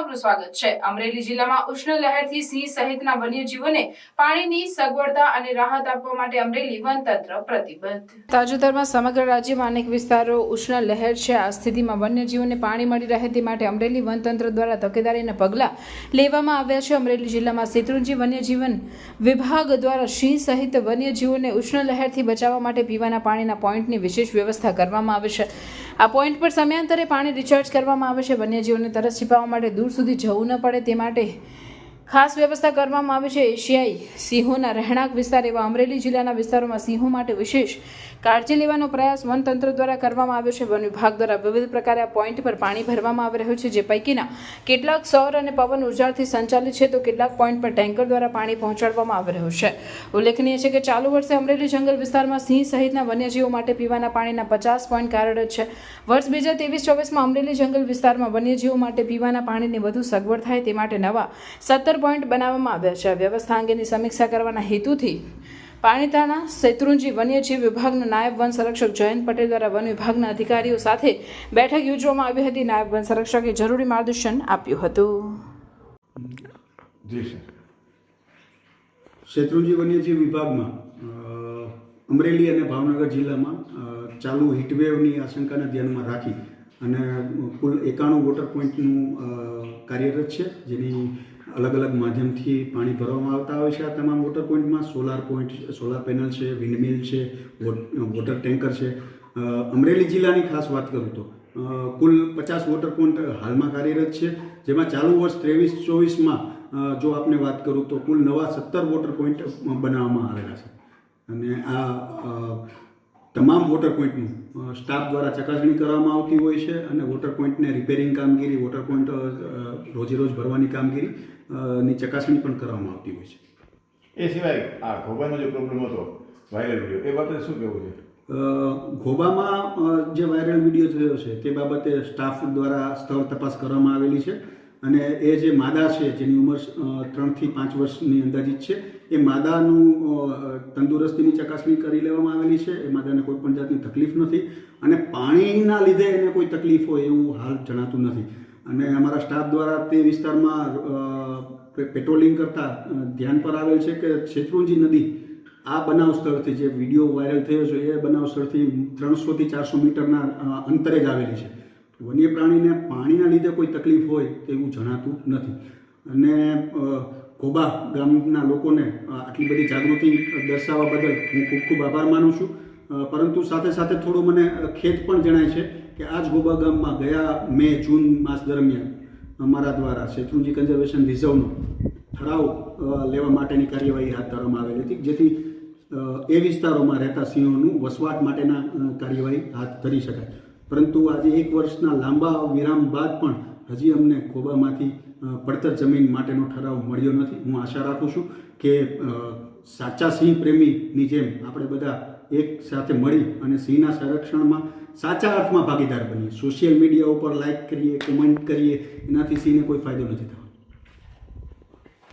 આપનું સ્વાગત છે. અમરેલી જિલ્લામાં ઉષ્ણ લહેરથી સિંહ સહિતના વન્યજીવોને પાણીની સગવડતા અને રાહત આપવા માટે અમરેલી વનતંત્ર પ્રતિબદ્ધ. તાજેતરમાં સમગ્ર રાજ્યમાં અનેક વિસ્તારો ઉષ્ણ લહેર છે. આ સ્થિતિમાં વન્યજીવોને પાણી મળી રહે તે માટે અમરેલી વનતંત્ર દ્વારા તકેદારીના પગલાં લેવામાં આવ્યા છે. અમરેલી જિલ્લામાં શેત્રુંજી વન્યજીવન વિભાગ દ્વારા સિંહ સહિત વન્યજીવોને ઉષ્ણ લહેરથી બચાવવા માટે પીવાના પાણીના પોઈન્ટની વિશેષ વ્યવસ્થા કરવામાં આવે છે. આ પોઈન્ટ પર સમયાંતરે પાણી રિચાર્જ કરવામાં આવે છે. વન્યજીવોને તરસ છીપાવવા માટે દૂર સુધી જવું ન પડે તે માટે ખાસ વ્યવસ્થા કરવામાં આવી છે એશિયાઈ સિંહોના રહેણાંક વિસ્તાર એવા અમરેલી જિલ્લાના વિસ્તારોમાં સિંહો માટે વિશેષ કાળજી લેવાનો પ્રયાસ વનતંત્ર દ્વારા કરવામાં આવ્યો છે. વન વિભાગ દ્વારા વિવિધ પ્રકારે આ પોઈન્ટ પર પાણી ભરવામાં આવી રહ્યું છે, જે પૈકીના કેટલાક સૌર અને પવન ઉર્જાથી સંચાલિત છે. તો કેટલાક પોઈન્ટ પર ટેન્કર દ્વારા પાણી પહોંચાડવામાં આવી રહ્યું છે. ઉલ્લેખનીય છે કે ચાલુ વર્ષે અમરેલી જંગલ વિસ્તારમાં સિંહ સહિતના વન્યજીવો માટે પીવાના પાણીના પચાસ પોઈન્ટ કાર્યરત છે. વર્ષ બે હજાર ત્રેવીસ ચોવીસમાં અમરેલી જંગલ વિસ્તારમાં વન્યજીવો માટે પીવાના પાણીની વધુ સગવડ થાય તે માટે નવા સત્તર પોઈન્ટ બનાવવામાં આવ્યા છે. આ વ્યવસ્થા અંગેની સમીક્ષા કરવાના હેતુથી પાણીતાણા શેત્રુંજી વન્યજીવ વિભાગના નાયબ વન સંરક્ષક જયંત પટેલ દ્વારા વન વિભાગના અધિકારીઓ સાથે બેઠક યોજવામાં આવી હતી. નાયબ વન સંરક્ષકે જરૂરી માર્ગદર્શન આપ્યું હતું. શેત્રુંજી વન્યજીવ વિભાગમાં અમરેલી અને ભાવનગર જિલ્લામાં ચાલુ હીટવેવની આશંકાને ધ્યાનમાં રાખી અને કુલ એકાણું વોટર પોઈન્ટનું કાર્યરત છે, જેની અલગ અલગ માધ્યમથી પાણી ભરવામાં આવતા હોય છે આ તમામ વોટર પોઈન્ટમાં સોલાર પોઈન્ટ સોલાર પેનલ છે, વિન્ડમિલ છે, વોટ- વોટર ટેન્કર છે. અમરેલી જિલ્લાની ખાસ વાત કરું તો કુલ પચાસ વોટર પોઈન્ટ હાલમાં કાર્યરત છે. જેમાં ચાલુ વર્ષ ત્રેવીસ ચોવીસમાં જો આપને વાત કરું તો કુલ નવા સત્તર વોટર પોઈન્ટ બનાવવામાં આવેલા છે. અને આ તમામ વોટર પોઈન્ટનું સ્ટાફ દ્વારા ચકાસણી કરવામાં આવતી હોય છે અને વોટર પોઈન્ટને રિપેરિંગ કામગીરી વોટર પોઈન્ટ અ, રોજે રોજ ભરવાની કામગીરી ની ચકાસણી પણ કરવામાં આવતી હોય છે. એ સિવાય આ ખોબાનો જે પ્રોબ્લેમ હતો વાયરલ વીડિયો એ બાબતે શું કહેવું છે? ઘોબામાં જે વાયરલ વીડિયો થયો છે તે બાબતે સ્ટાફ દ્વારા સ્થળ તપાસ કરવામાં આવેલી છે. અને એ જે માદા છે, જેની ઉંમર ત્રણથી પાંચ વર્ષની અંદાજિત છે, એ માદાનું તંદુરસ્તીની ચકાસણી કરી લેવામાં આવેલી છે. એ માદાને કોઈ પણ જાતની તકલીફ નથી અને પાણીના લીધે એને કોઈ તકલીફ હોય એવું હાલ જણાતું નથી. અને અમારા સ્ટાફ દ્વારા તે વિસ્તારમાં પેટ્રોલિંગ કરતાં ધ્યાન પર આવેલ છે કે શેત્રુંજી નદી આ બનાવ સ્થળથી જે વીડિયો વાયરલ થયો છે, એ બનાવ સ્થળથી ત્રણસોથી ચારસો મીટરના અંતરે જ આવેલી છે. વન્ય પ્રાણીને પાણીના લીધે કોઈ તકલીફ હોય તેવું જણાતું નથી. અને ખોબા ગામના લોકોને આટલી બધી જાગૃતિ દર્શાવવા બદલ હું ખૂબ ખૂબ આભાર માનું છું. પરંતુ સાથે સાથે થોડો મને ખેદ પણ જણાય છે કે આ જ ગોબા ગામમાં ગયા મે, જૂન માસ દરમિયાન અમારા દ્વારા શેત્રુંજી કન્ઝર્વેશન રિઝર્વનો ઠરાવ લેવા માટેની કાર્યવાહી હાથ ધરવામાં આવેલી હતી, જેથી એ વિસ્તારોમાં રહેતા સિંહોનું વસવાટ માટેના કાર્યવાહી હાથ ધરી શકાય. પરંતુ આજે એક વર્ષના લાંબા વિરામ બાદ પણ હજી અમને ખોબામાંથી પડતર જમીન માટેનો ઠરાવ મળ્યો નથી. હું આશા રાખું છું કે સાચા સિંહ પ્રેમીની જેમ આપણે બધા એક સાથે મળી અને સિંહના સંરક્ષણમાં સાચા અર્થમાં ભાગીદાર બનીએ. સોશિયલ મીડિયા ઉપર લાઇક કરીએ, કોમેન્ટ કરીએ, એનાથી સિંહને કોઈ ફાયદો નથી થતો